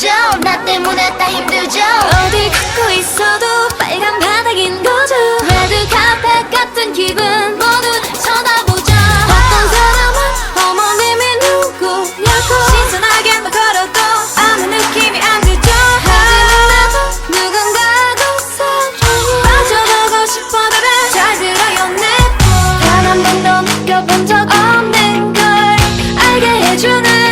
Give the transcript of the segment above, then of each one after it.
힘들죠? 나 때문에 다 힘들죠? 어디 걷고 있어도 빨간 바닥인 거죠? 레드 카펫 같은 기분 모두 쳐다보자 어떤 사람은 어머님이 누구냐고 신선하게만 걸어도 아무 느낌이 안 들죠? 하지만 나도 누군가하고 사랑에 빠져보고 싶어도를 잘 들어요 내단한 번도 느껴본 적 없는 걸 알게 해주는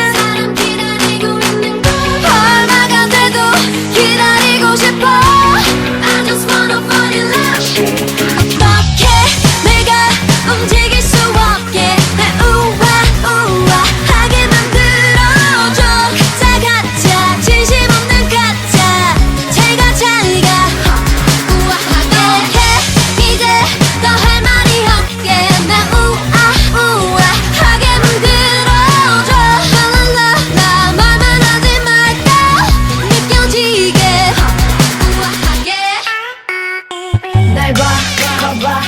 봐봐,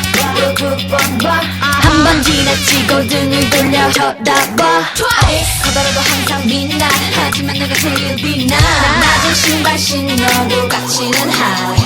또두번 봐. 한 번 지나치고 등을 돌려 쳐다봐. Twice. 커다라도 항상 빛나. 하지만 내가 제일 빛나. 낮은 신발 신어도 하이 머릿속에